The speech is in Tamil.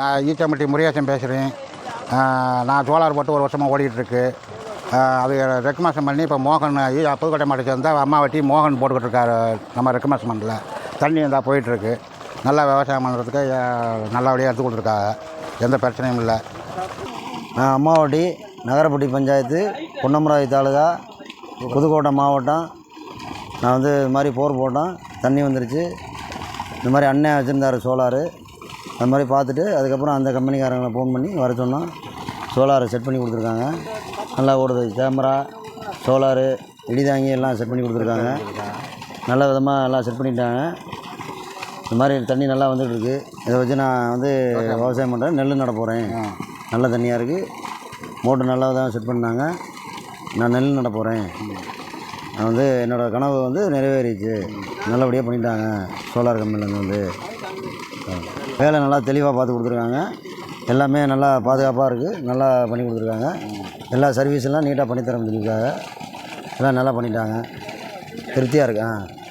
நான் ஈச்சம்பட்டி முரியாசன் பேசுகிறேன் நான் சோலார் போட்டு ஒரு வருஷமாக ஓடிக்கிட்டுருக்கு. அது ரெக்கமெண்டேஷன் பண்ணி இப்போ மோகன் புதுக்கோட்டை மாவட்டத்தை சேர்ந்தால் அம்மா வட்டி மோகன் போட்டுக்கிட்டு இருக்காரு நம்ம ரெக்கமெண்டேஷன் பண்ணல. தண்ணி இருந்தால் போயிட்டுருக்கு. நல்லா விவசாயம் பண்ணுறதுக்கு நல்லபடியாக எடுத்து கொடுத்துருக்காங்க. எந்த பிரச்சனையும் இல்லை. நான் அம்மாவட்டி நகரப்பட்டி பஞ்சாயத்து பொன்னமராவதி தாலுகா புதுக்கோட்டை மாவட்டம். நான் வந்து இது மாதிரி போர் போட்டோம். தண்ணி வந்துருச்சு. இந்த மாதிரி அண்ணன் வச்சுருந்தார் சோலாரு. அது மாதிரி பார்த்துட்டு அதுக்கப்புறம் அந்த கம்பெனிக்காரங்களை ஃபோன் பண்ணி வர சொன்னோம் சோலாரை செட் பண்ணி கொடுத்துருக்காங்க. நல்லா ஓடுது. கேமரா சோலாரு இடிதாங்கி எல்லாம் செட் பண்ணி கொடுத்துருக்காங்க. நல்ல விதமாக எல்லாம் செட் பண்ணிட்டாங்க. இந்த மாதிரி தண்ணி நல்லா வந்துட்டு இருக்கு. இதை வச்சு நான் வந்து விவசாயம் பண்ணுறேன் நெல் நட போகிறேன் நல்ல தண்ணியாக இருக்குது மோட்டர் நல்லா தான் செட் பண்ணாங்க. நான் நெல் நட போகிறேன் நான் வந்து என்னோடய கனவு வந்து நிறைவேறிச்சு. நல்லபடியாக பண்ணிட்டாங்க. சோலார் கம்பெனிலேருந்து வந்து. வேலை நல்லா தெளிவாக பார்த்து கொடுத்துருக்காங்க. எல்லாமே நல்லா பாதுகாப்பாக இருக்குது நல்லா பண்ணி கொடுத்துருக்காங்க. எல்லா சர்வீஸெல்லாம் நீட்டாக பண்ணித்தர சொல்லியிருக்காங்க எல்லாம் நல்லா பண்ணிட்டாங்க. திருப்தியாக இருக்கேன் ஆ.